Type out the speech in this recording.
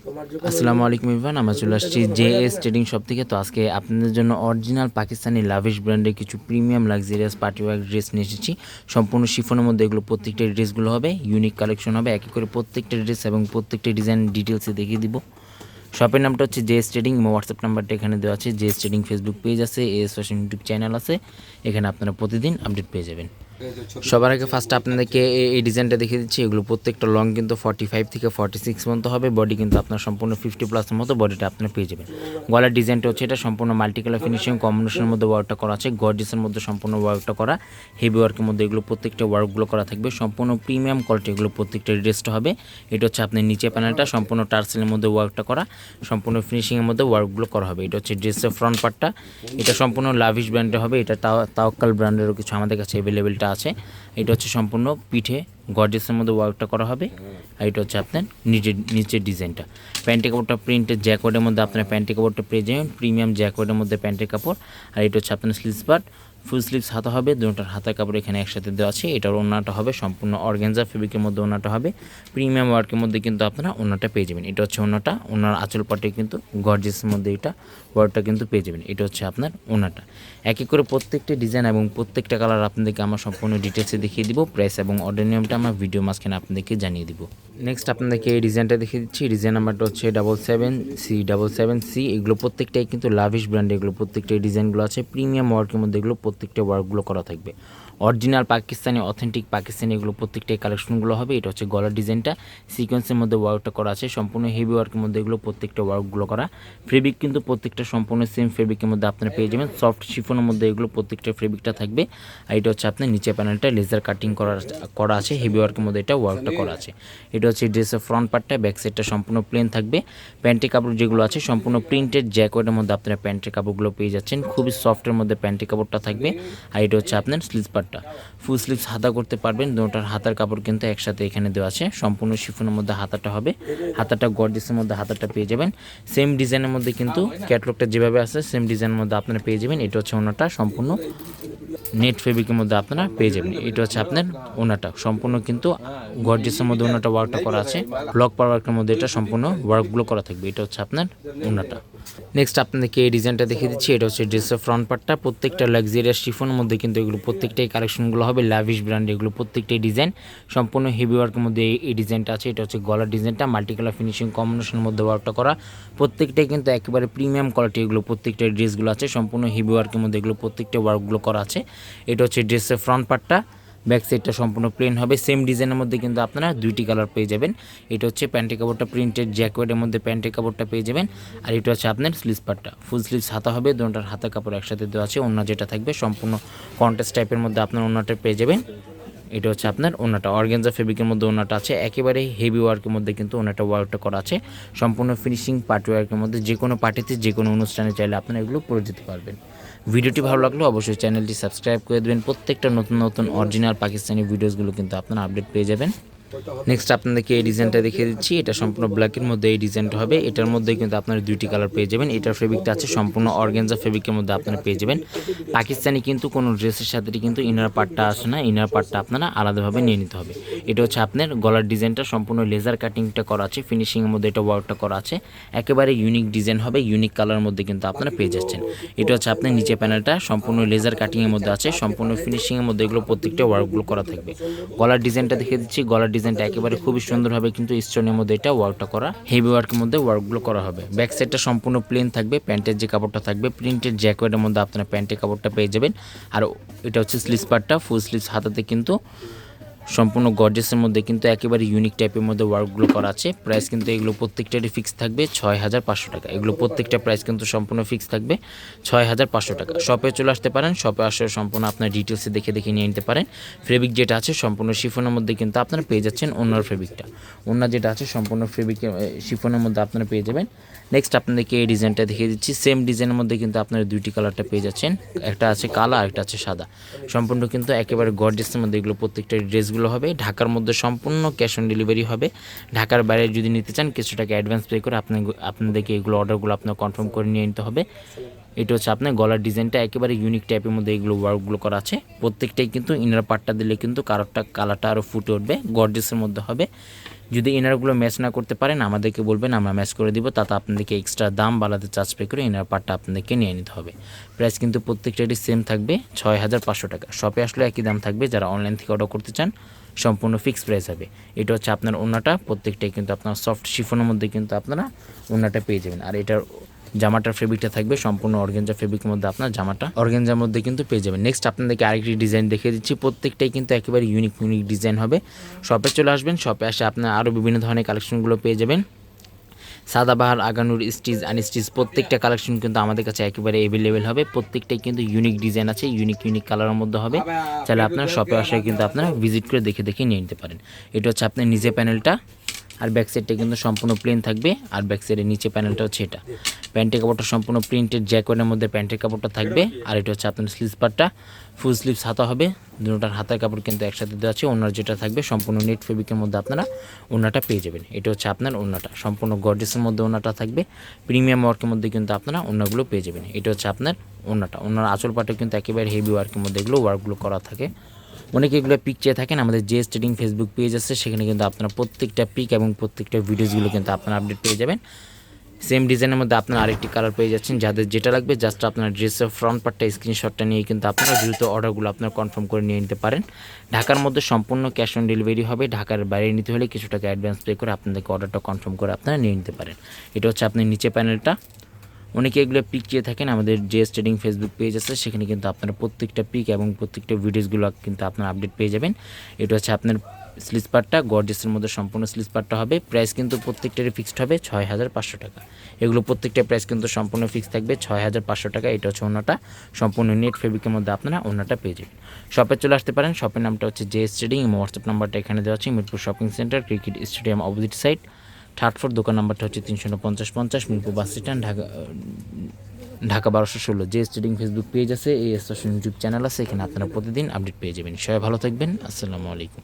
আসসালামু আলাইকুম ইরফান আমরা চলে আসছি জে এস ট্রেডিং শপ থেকে। তো আজকে আপনাদের জন্য অরিজিনাল পাকিস্তানি লাভিশ ব্র্যান্ডের কিছু premium luxurious party wear dress নিয়ে এসেছি। সম্পূর্ণ শিফনের মধ্যে এগুলো প্রত্যেকটা ড্রেসগুলো হবে, ইউনিক কালেকশন হবে, এক করে প্রত্যেকটা ড্রেস এবং প্রত্যেকটা ডিজাইন ডিটেলসে দেখিয়ে দিব। শপের নামটা হচ্ছে জে এস ট্রেডিং হোয়াটসঅ্যাপ নাম্বারটা এখানে দেওয়া আছে J S trading Facebook page আছে এস ফ্যাশন ইউটিউব চ্যানেল আছে, এখানে আপনারা প্রতিদিন আপডেট পেয়ে যাবেন। সবার আগে ফার্স্ট আপনাদেরকে এই ডিজাইনটা দেখিয়ে দিচ্ছি। এগুলো প্রত্যেকটা লং কিন্তু ফর্টি ফাইভ থেকে ফর্টি সিক্স পর্যন্ত হবে। বডি কিন্তু আপনার সম্পূর্ণ ফিফটি প্লাসের মতো বডিটা আপনার পেয়ে যাবেন। গলার ডিজাইনটা হচ্ছে এটা, সম্পূর্ণ মাল্টি কালার ফিনিশিং কম্বিনেশনের মধ্যে ওয়ার্কটা করা আছে। গর্জিসের মধ্যে সম্পূর্ণ ওয়ার্কটা করা। হেভি ওয়ার্কের মধ্যে এগুলো প্রত্যেকটা ওয়ার্কগুলো করা থাকবে। সম্পূর্ণ প্রিমিয়াম কোয়ালিটি এগুলো প্রত্যেকটা ড্রেসটা হবে। এটা হচ্ছে আপনার নিচে প্যানেলটা সম্পূর্ণ টার্সেলের মধ্যে ওয়ার্কটা করা। সম্পূর্ণ ফিনিশিংয়ের মধ্যে ওয়ার্কগুলো করা হবে। এটা হচ্ছে ড্রেসের ফ্রন্ট পার্টটা এটা সম্পূর্ণ লাভিশ ব্র্যান্ডের হবে। এটা তাও তাওকাল ব্র্যান্ডেরও কিছু আমাদের কাছে অ্যাভেলেবেলটা আছে। এটা হচ্ছে সম্পূর্ণ পিঠে গর্জেসের মধ্যে ওয়ার্কটা করা হবে। আর এটা হচ্ছে আপনার নিচের নিচের ডিজাইনটা। প্যান্টের কাপড়টা প্রিন্টের জ্যাকোয়ার্ডের মধ্যে আপনার প্যান্টের কাপড়টা যাবেন। প্রিমিয়াম জ্যাকোয়ার্ডের মধ্যে প্যান্টের কাপড়। আর এটা হচ্ছে আপনার স্লিভস পার্ট ফুল স্লিভস হাতা হবে, দুটার হাতার কাপড় এখানে একসাথে দেওয়া আছে। এটার ওনাটা হবে সম্পূর্ণ অর্গেনজা ফেব্রিকের মধ্যে ওনাটা হবে। প্রিমিয়াম ওয়ার্কের মধ্যে কিন্তু আপনারা ওনাটা পেয়ে যাবেন। এটা হচ্ছে ওনাটা ওনার আঁচল পাটে কিন্তু গর্জেসের মধ্যে এটা ওয়ার্কটা কিন্তু পেয়ে যাবেন। এটা হচ্ছে আপনার ওনাটা এক এক করে প্রত্যেকটা ডিজাইন এবং প্রত্যেকটা কালার আপনাদেরকে আমার সম্পূর্ণ ডিটেলসে দেখিয়ে দিব। প্রাইস এবং অর্ডার নিয়মটা আমরা ভিডিও মাঝখানে আপনাদেরকে জানিয়ে দিব। নেক্সট আপনাদেরকে এই ডিজাইনটা দেখিয়ে দিচ্ছি। ডিজাইন নাম্বারটা হচ্ছে double seven C, double seven C. এগুলো প্রত্যেকটাই কিন্তু লাভিশ ব্র্যান্ডে এগুলো প্রত্যেকটাই ডিজাইনগুলো আছে। প্রিমিয়াম ওয়ার্কের মধ্যে এগুলো প্রত্যেকটা ওয়ার্কগুলো করা থাকবে। অরিজিনাল পাকিস্তানি অথেন্টিক পাকিস্তানি এগুলো প্রত্যেকটাই কালেকশনগুলো হবে। এটা হচ্ছে গলার ডিজাইনটা। সিকোয়েন্সের মধ্যে ওয়ার্কটা করা আছে। সম্পূর্ণ হেভি ওয়ার্কের মধ্যে এগুলো প্রত্যেকটা ওয়ার্কগুলো করা। ফেব্রিক কিন্তু প্রত্যেকটা সম্পূর্ণ সেম ফেব্রিকের মধ্যে আপনারা পেয়ে যাবেন। সফট শিফনের মধ্যে এগুলো প্রত্যেকটা ফেব্রিকটা থাকবে। আর এটা হচ্ছে আপনার নিচে প্যানেলটা লেজার কাটিং করা করা আছে। হেভি ওয়ার্কের মধ্যে এটা ওয়ার্কটা করা আছে। এটা হচ্ছে ড্রেসের ফ্রন্ট পার্টটা ব্যাক সাইডটা সম্পূর্ণ প্লেন থাকবে। প্যান্টের কাপড় যেগুলো আছে, সম্পূর্ণ প্রিন্টেড জ্যাকেটের মধ্যে আপনারা প্যান্টের কাপড়গুলো পেয়ে যাচ্ছেন। খুবই সফটের মধ্যে প্যান্টের কাপড়টা থাকবে। আর এটা হচ্ছে আপনার স্লিভ পার্টটা ফুল স্লিভস হাতা করতে পারবেন, দুটার হাতার কাপড় কিন্তু একসাথে এখানে দেওয়া আছে। সম্পূর্ণ শিফনের মধ্যে হাতাটা হবে। হাতাটা গর্জিসের মধ্যে হাতাটা পেয়ে যাবেন। সেম ডিজাইনের মধ্যে কিন্তু ক্যাটলগটা যেভাবে আছে সেম ডিজাইনের মধ্যে আপনারা পেয়ে যাবেন। এটা হচ্ছে ওনাটা সম্পূর্ণ নেট ফেব্রিকের মধ্যে আপনারা পেয়ে যাবেন। এটা হচ্ছে আপনার ওনাটা। সম্পূর্ণ কিন্তু গর্জিসের মধ্যে ওনাটা ওয়ার্কটা করা আছে। ব্লক পাওয়ার পাওয়ার্কের মধ্যে এটা সম্পূর্ণ ওয়ার্কগুলো করা থাকবে। এটা হচ্ছে আপনার ওনাটা। নেক্সট আপনাদেরকে এই ডিজাইনটা দেখিয়ে দিচ্ছি। এটা হচ্ছে ড্রেসের ফ্রন্ট পার্টটা প্রত্যেকটা লাক্সারিয়াস শিফনের মধ্যে কিন্তু এগুলো, প্রত্যেকটাই কালেকশনগুলো হবে লাভিশ ব্র্যান্ড এগুলো প্রত্যেকটাই ডিজাইন সম্পূর্ণ হেভি ওয়ার্কের মধ্যে এই- ডিজাইনটা আছে। এটা হচ্ছে গলার ডিজাইনটা মাল্টি কালার ফিনিশিং কম্বিনেশনের মধ্যে ওয়ার্কটা করা। প্রত্যেকটাই কিন্তু একেবারে প্রিমিয়াম কোয়ালিটি এগুলো, প্রত্যেকটা ড্রেসগুলো আছে। সম্পূর্ণ হেভি ওয়ার্কের মধ্যে এগুলো, প্রত্যেকটা ওয়ার্কগুলো করা আছে। এটা হচ্ছে ড্রেসের ফ্রন্ট পার্টটা ব্যাক সাইডটা সম্পূর্ণ প্লেন হবে। সেম ডিজাইনের মধ্যে কিন্তু আপনারা দুইটি কালার পেয়ে যাবেন। এটা হচ্ছে প্যান্টের কাপড়টা প্রিন্টেড জ্যাকেটের মধ্যে প্যান্টের কাপড়টা পেয়ে যাবেন। আর এটা হচ্ছে আপনার স্লিভস পার্টটা ফুল স্লিভস হাতা হবে, দুটার হাতা কাপড় একসাথে দেওয়া আছে অন্য যেটা থাকবে সম্পূর্ণ কন্টেস্ট টাইপের মধ্যে আপনার অন্যটা পেয়ে যাবেন। এটা হচ্ছে আপনার ওনাটা অর্গেনজা ফেব্রিকের মধ্যে ওনাটা আছে। একেবারে হেভি ওয়ার্কের মধ্যে কিন্তু ওনাটা ওয়ার্কটা করা আছে। সম্পূর্ণ ফিনিশিং পার্টি ওয়ার্কের মধ্যে যে কোনো পার্টিতে যে কোনো অনুষ্ঠানে চাইলে আপনারা এগুলো পরে যেতে পারবেন। ভিডিওটি ভালো লাগলে অবশ্যই চ্যানেলটি সাবস্ক্রাইব করে দেবেন। প্রত্যেকটা নতুন নতুন অরিজিনাল পাকিস্তানি ভিডিওসগুলো কিন্তু আপনারা আপডেট পেয়ে যাবেন। নেক্সট আপনাদেরকে এই ডিজাইনটা দেখিয়ে দিচ্ছি। এটা সম্পূর্ণ ব্ল্যাকের মধ্যে এই ডিজাইনটা হবে। এটার মধ্যে কিন্তু আপনারা দুইটি কালার পেয়ে যাবেন। এটার ফেব্রিকটা আছে সম্পূর্ণ অর্গেনজা ফেব্রিকের মধ্যে আপনারা পেয়ে যাবেন। পাকিস্তানি কিন্তু কোনো ড্রেসের সাথে কিন্তু ইনার পার্টটা আসে না। ইনার পার্টটা আপনারা আলাদাভাবে নিয়ে নিতে হবে। এটা হচ্ছে আপনার গলার ডিজাইনটা সম্পূর্ণ লেজার কাটিংটা করা আছে। ফিনিশিংয়ের মধ্যে এটা ওয়ার্কটা করা আছে। একেবারে ইউনিক ডিজাইন হবে। ইউনিক কালারের মধ্যে কিন্তু আপনারা পেয়ে যাচ্ছেন। এটা হচ্ছে আপনার নিচে প্যানেলটা সম্পূর্ণ লেজার কাটিংয়ের মধ্যে আছে। সম্পূর্ণ ফিনিশিংয়ের মধ্যে এগুলো প্রত্যেকটা ওয়ার্কগুলো করা থাকবে। গলার ডিজাইনটা দেখে দিচ্ছি। গলার ডিজাইনটা একেবারে খুবই সুন্দরভাবে কিন্তু স্টোনের মধ্যে এটা ওয়ার্কটা করা হেভি ওয়ার্কের মধ্যে ওয়ার্কগুলো করা হবে। ব্যাক সাইডটা সম্পূর্ণ প্লেন থাকবে, প্যান্টের যে কাপড়টা থাকবে, প্রিন্টেড জ্যাকেটের মধ্যে আপনারা প্যান্টের কাপড়টা পেয়ে যাবেন। আর এটা হচ্ছে স্লিভস পার্টটা ফুল স্লিভস হাতাতে কিন্তু সম্পূর্ণ গর্জেসের মধ্যে কিন্তু একেবারে ইউনিক টাইপের মধ্যে ওয়ার্কগুলো করা আছে। প্রাইস কিন্তু এগুলো প্রত্যেকটারই ফিক্স থাকবে ছয় হাজার পাঁচশো টাকা। এগুলো প্রত্যেকটা প্রাইস কিন্তু সম্পূর্ণ ফিক্স থাকবে ছয় হাজার পাঁচশো টাকা। শপে চলে আসতে পারেন শপে আসলে সম্পূর্ণ আপনার ডিটেলসে দেখে দেখে নিয়ে নিতে পারেন। ফেব্রিক যেটা আছে সম্পূর্ণ শিফনের মধ্যে কিন্তু আপনারা পেয়ে যাচ্ছেন অন্যার ফেব্রিকটা অন্য যেটা আছে সম্পূর্ণ ফেব্রিকের শিফনের মধ্যে আপনারা পেয়ে যাবেন। নেক্সট আপনাদেরকে এই ডিজাইনটা দেখিয়ে দিচ্ছি। সেম ডিজাইনের মধ্যে কিন্তু আপনারা দুইটি কালারটা পেয়ে যাচ্ছেন। একটা আছে কালা আর একটা আছে সাদা। সম্পূর্ণ কিন্তু একেবারে গর্জেসের মধ্যে এগুলো প্রত্যেকটা ড্রেসগুলো হবে, ঢাকার মধ্যে সম্পূর্ণ ক্যাশ অন ডেলিভারি হবে। ঢাকার বাইরে যদি নিতে চান কিছু টাকা অ্যাডভান্স পে করে আপনাকে, আপনাদেরকে এগুলো অর্ডারগুলো আপনার কনফার্ম করে নিয়ে নিতে হবে। এটা হচ্ছে আপনার গলার ডিজাইনটা একেবারে ইউনিক টাইপের মধ্যে এগুলো ওয়ার্কগুলো করা আছে। প্রত্যেকটাই কিন্তু ইনার পার্টটা দিলে কিন্তু কারোরটা কালারটা আরও ফুটে উঠবে গর্জেসের মধ্যে হবে। যদি ইনারগুলো ম্যাচ না করতে পারেন, আমাদেরকে বলবেন, আমরা ম্যাচ করে দিব, তাতে আপনাদেরকে এক্সট্রা দাম বাড়াতে চার্জ পে করে ইনার পার্টটা আপনাদেরকে নিয়ে নিতে হবে। প্রাইস কিন্তু প্রত্যেকটারই সেম থাকবে ছয় হাজার পাঁচশো টাকা। শপে আসলে একই দাম থাকবে, যারা অনলাইন থেকে অর্ডার করতে চান, সম্পূর্ণ ফিক্সড প্রাইস হবে। এটা হচ্ছে আপনার ওনাটা প্রত্যেকটাই কিন্তু আপনার সফট শিফনের মধ্যে কিন্তু আপনারা ওনাটা পেয়ে যাবেন। আর এটার জামাটার ফেব্রিকটা থাকবে, সম্পূর্ণ অর্গেঞ্জা ফেব্রিকের মধ্যে আপনার জামাটা, অর্গেঞ্জার মধ্যে কিন্তু পেয়ে যাবেন। নেক্সট আপনাদেরকে আরেকটি ডিজাইন দেখিয়ে দিচ্ছি, প্রত্যেকটাই কিন্তু একেবারে ইউনিক ইউনিক ডিজাইন হবে। শপে চলে আসবেন শপে আসে আপনার আরও বিভিন্ন ধরনের কালেকশনগুলো পেয়ে যাবেন। সাদাবাহার, আগানুর, স্টিচ, আনস্টিচ, প্রত্যেকটা কালেকশন কিন্তু আমাদের কাছে একেবারে অ্যাভেলেবেল হবে। প্রত্যেকটাই কিন্তু ইউনিক ডিজাইন আছে ইউনিক ইউনিক কালারের মধ্যে হবে। তাহলে আপনারা শপে আসে কিন্তু আপনারা ভিজিট করে দেখে দেখে নিয়ে নিতে পারেন। এটা হচ্ছে আপনার নিজে প্যানেলটা আর ব্যাক সাইডটা কিন্তু সম্পূর্ণ প্লেন থাকবে। আর ব্যাক সাইডের নিচে প্যানেলটা হচ্ছে এটা। প্যান্টের কাপড়টা সম্পূর্ণ প্রিন্টেড জ্যাকেটের মধ্যে প্যান্টের কাপড়টা থাকবে। আর এটা হচ্ছে আপনার স্লিভস পার্টটা ফুল স্লিভস হাতা হবে। দুটার হাতার কাপড় কিন্তু একসাথে দেওয়া আছে। ওনার যেটা থাকবে সম্পূর্ণ নেট ফেব্রিকের মধ্যে আপনারা ওনাটা পেয়ে যাবেন। এটা হচ্ছে আপনার ওনাটা। সম্পূর্ণ গর্জেসের মধ্যে ওনাটা থাকবে। প্রিমিয়াম ওয়ার্কের মধ্যে কিন্তু আপনারা ওনাগুলো পেয়ে যাবেন। এটা হচ্ছে আপনার ওনাটা। ওনার আঁচল পাটে কিন্তু একেবারে হেভি ওয়ার্কের মধ্যে এগুলো ওয়ার্কগুলো করা থাকে। অনেকে এগুলো পিক চেয়ে থাকেন, আমাদের যে স্টেডিং ফেসবুক পেজ আছে, সেখানে কিন্তু আপনারা প্রত্যেকটা পিক এবং প্রত্যেকটা ভিডিওসগুলো কিন্তু আপনারা আপডেট পেয়ে যাবেন। সেম ডিজাইনের মধ্যে আপনারা আরেকটি কালার পেয়ে যাচ্ছেন, যাদের যেটা লাগবে জাস্ট আপনার ড্রেসের ফ্রন্ট পার্টটা স্ক্রিনশটটা নিয়ে কিন্তু আপনারা দ্রুত অর্ডারগুলো আপনারা কনফার্ম করে নিয়ে নিতে পারেন। ঢাকার মধ্যে সম্পূর্ণ ক্যাশ অন ডেলিভারি হবে, ঢাকার বাইরে নিতে হলে কিছু টাকা অ্যাডভান্স পে করে আপনাদেরকে অর্ডারটা কনফার্ম করে আপনারা নিয়ে নিতে পারেন। এটা হচ্ছে আপনার নিচে প্যানেলটা অনেকে এগুলো পিক চেয়ে থাকেন, আমাদের যে স্টেডিং ফেসবুক পেজ আছে, সেখানে কিন্তু আপনারা প্রত্যেকটা পিক এবং প্রত্যেকটা ভিডিওসগুলো কিন্তু আপনারা আপডেট পেয়ে যাবেন। এটা হচ্ছে আপনার স্লিজ পার্টটা গর্জেসের মধ্যে সম্পূর্ণ স্লিজ পার্টটা হবে। প্রাইস কিন্তু প্রত্যেকটারই ফিক্সড হবে ছয় হাজার পাঁচশো টাকা। এগুলো প্রত্যেকটা প্রাইস কিন্তু সম্পূর্ণ ফিক্স থাকবে ছয় হাজার পাঁচশো টাকা। এটা হচ্ছে ওনাটা সম্পূর্ণ নেট ফেব্রিকের মধ্যে আপনারা ওনাটা পেয়ে যাবেন। শপে চলে আসতে পারেন। শপের নামটা হচ্ছে জে স্টেডিং হোয়াটসঅ্যাপ নাম্বারটা এখানে দেওয়া আছে। Mirpur shopping centre cricket stadium opposite side floor দোকান নাম্বারটা হচ্ছে তিনশো পঞ্চাশ পঞ্চাশ, মিরপুর বাস স্ট্যান্ড, ঢাকা ঢাকা বারোশো ষোলো। যে স্টেডিং ফেসবুক পেজ আছে, এই স্টেশন ইউটিউব চ্যানেল আছে, এখানে আপনারা প্রতিদিন আপডেট পেয়ে যাবেন। সবাই ভালো থাকবেন, আসসালামু আলাইকুম।